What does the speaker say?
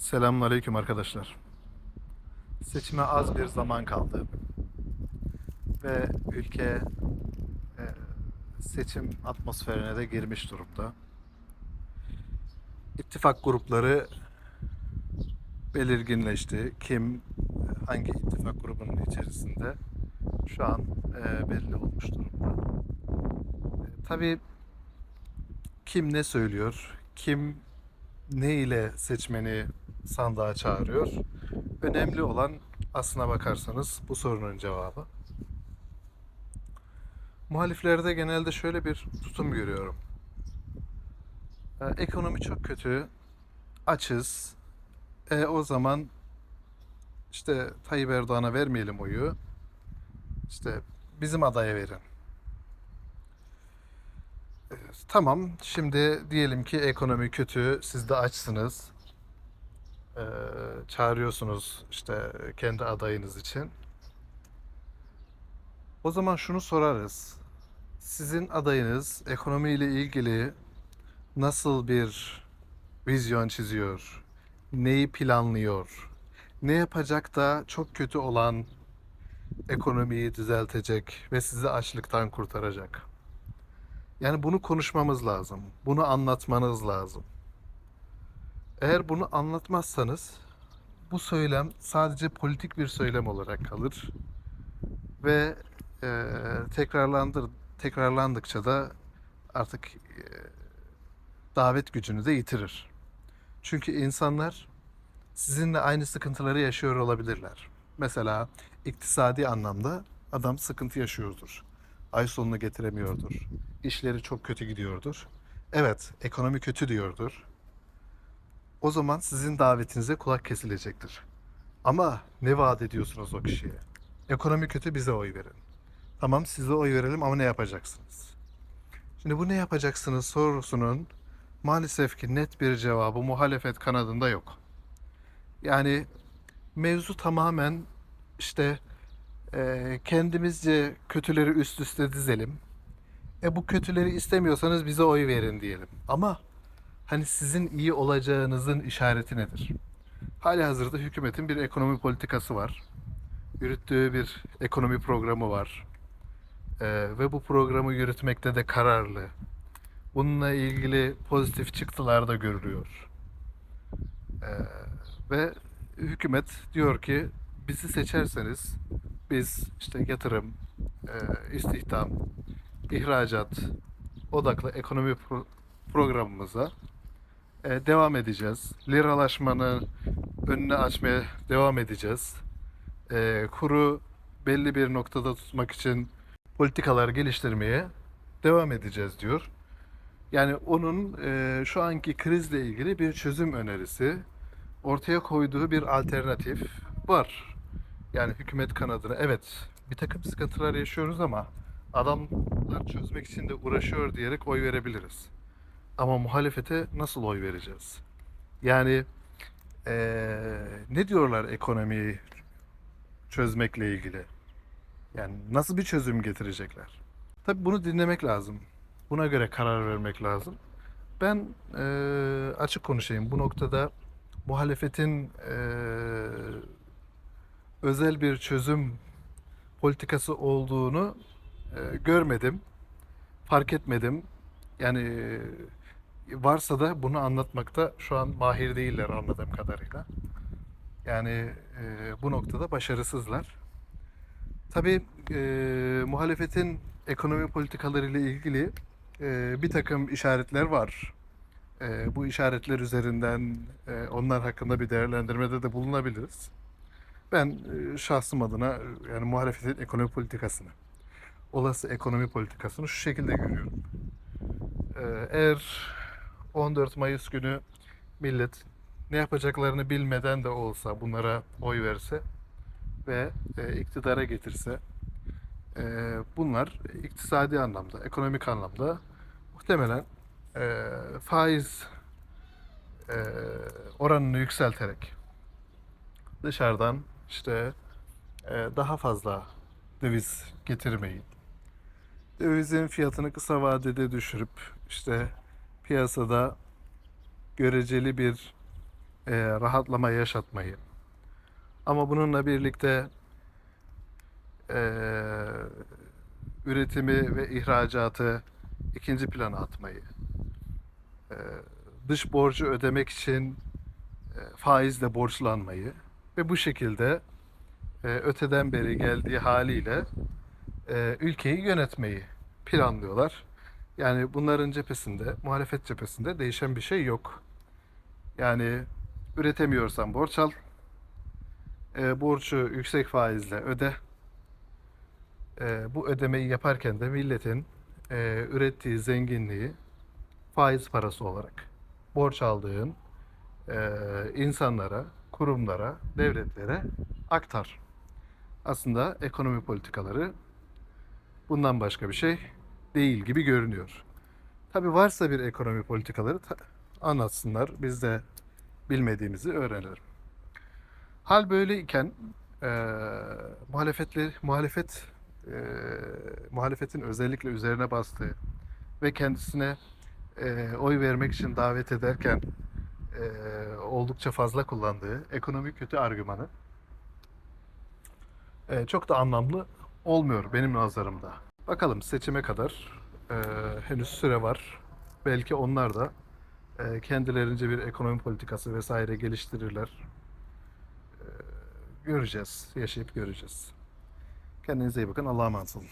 Selamünaleyküm arkadaşlar. Seçime az bir zaman kaldı. Ve ülke e, seçim atmosferine de girmiş durumda. İttifak grupları belirginleşti. Kim hangi ittifak grubunun içerisinde şu an e, belli olmuş durumda. E, tabii kim ne söylüyor, kim ne ile seçmeni sandığa çağırıyor. Önemli olan aslına bakarsanız bu sorunun cevabı. Muhaliflerde genelde şöyle bir tutum görüyorum. Ee, ekonomi çok kötü, açız. E, o zaman işte Tayyip Erdoğan'a vermeyelim oyu. İşte bizim adaya verin. E, Tamam, şimdi diyelim ki ekonomi kötü, siz de açsınız. Ee, çağırıyorsunuz işte kendi adayınız için. O zaman şunu sorarız. Sizin adayınız ekonomiyle ilgili nasıl bir vizyon çiziyor? Neyi planlıyor? Ne yapacak da çok kötü olan ekonomiyi düzeltecek ve sizi açlıktan kurtaracak? Yani bunu konuşmamız lazım. Bunu anlatmanız lazım. Eğer bunu anlatmazsanız bu söylem sadece politik bir söylem olarak kalır ve e, tekrarlandır tekrarlandıkça da artık e, davet gücünü de yitirir. Çünkü insanlar sizinle aynı sıkıntıları yaşıyor olabilirler. Mesela iktisadi anlamda adam sıkıntı yaşıyordur. Ay sonunu getiremiyordur. İşleri çok kötü gidiyordur. Evet, ekonomi kötü diyordur. O zaman sizin davetinize kulak kesilecektir. Ama ne vaat ediyorsunuz o kişiye? Ekonomi kötü bize oy verin. Tamam size oy verelim ama ne yapacaksınız? Şimdi bu ne yapacaksınız sorusunun maalesef ki net bir cevabı muhalefet kanadında yok. Yani mevzu tamamen işte eee, kendimizce kötüleri üst üste dizelim. E bu kötüleri istemiyorsanız bize oy verin diyelim. Ama hani sizin iyi olacağınızın işareti nedir? Hali hazırda hükümetin bir ekonomi politikası var. Yürüttüğü bir ekonomi programı var. Ee, ve bu programı yürütmekte de kararlı. Bununla ilgili pozitif çıktılar da görülüyor. Ee, ve hükümet diyor ki bizi seçerseniz biz işte yatırım, e, istihdam, ihracat odaklı ekonomi pro- programımıza e, devam edeceğiz. Liralaşmanın önüne açmaya devam edeceğiz. E, kuru belli bir noktada tutmak için politikalar geliştirmeye devam edeceğiz diyor. Yani onun e, şu anki krizle ilgili bir çözüm önerisi, ortaya koyduğu bir alternatif var. Yani hükümet kanadına evet bir takım sıkıntılar yaşıyoruz ama adamlar çözmek için de uğraşıyor diyerek oy verebiliriz. Ama muhalefete nasıl oy vereceğiz? Yani eee, ne diyorlar ekonomiyi çözmekle ilgili? Yani nasıl bir çözüm getirecekler? Tabii bunu dinlemek lazım. Buna göre karar vermek lazım. Ben eee, açık konuşayım. Bu noktada muhalefetin eee, özel bir çözüm politikası olduğunu eee, görmedim, fark etmedim. Yani varsa da bunu anlatmakta şu an mahir değiller anladığım kadarıyla. Yani eee, bu noktada başarısızlar. Tabii eee, muhalefetin ekonomi politikaları ile ilgili eee, bir takım işaretler var. Eee, bu işaretler üzerinden eee, onlar hakkında bir değerlendirmede de bulunabiliriz. Ben eee, şahsım adına e, yani muhalefetin ekonomi politikasını, olası ekonomi politikasını şu şekilde görüyorum. Eee, eğer 14 Mayıs günü millet ne yapacaklarını bilmeden de olsa bunlara oy verse ve e, iktidara getirse e, bunlar iktisadi anlamda, ekonomik anlamda muhtemelen e, faiz e, oranını yükselterek dışarıdan işte e, daha fazla döviz getirmeyi, dövizin fiyatını kısa vadede düşürüp işte piyasada göreceli bir e, rahatlama yaşatmayı. Ama bununla birlikte e, üretimi ve ihracatı ikinci plana atmayı, e, dış borcu ödemek için e, faizle borçlanmayı ve bu şekilde e, öteden beri geldiği haliyle e, ülkeyi yönetmeyi planlıyorlar. Yani bunların cephesinde, muhalefet cephesinde değişen bir şey yok. Yani üretemiyorsan borç al, e, borcu yüksek faizle öde. E, bu ödemeyi yaparken de milletin e, ürettiği zenginliği faiz parası olarak borç aldığın e, insanlara, kurumlara, devletlere aktar. Aslında ekonomi politikaları bundan başka bir şey değil gibi görünüyor. Tabii varsa bir ekonomi politikaları anlatsınlar. Biz de bilmediğimizi öğrenelim. Hal böyleyken eee muhalefetli muhalefet eee, muhalefetin özellikle üzerine bastığı ve kendisine eee, oy vermek için davet ederken eee, oldukça fazla kullandığı ekonomi kötü argümanı eee, çok da anlamlı olmuyor benim nazarımda. Bakalım seçime kadar eee, henüz süre var. Belki onlar da eee, kendilerince bir ekonomi politikası vesaire geliştirirler. Göreceğiz. Yaşayıp göreceğiz. Kendinize iyi bakın. Allah'a emanet olun.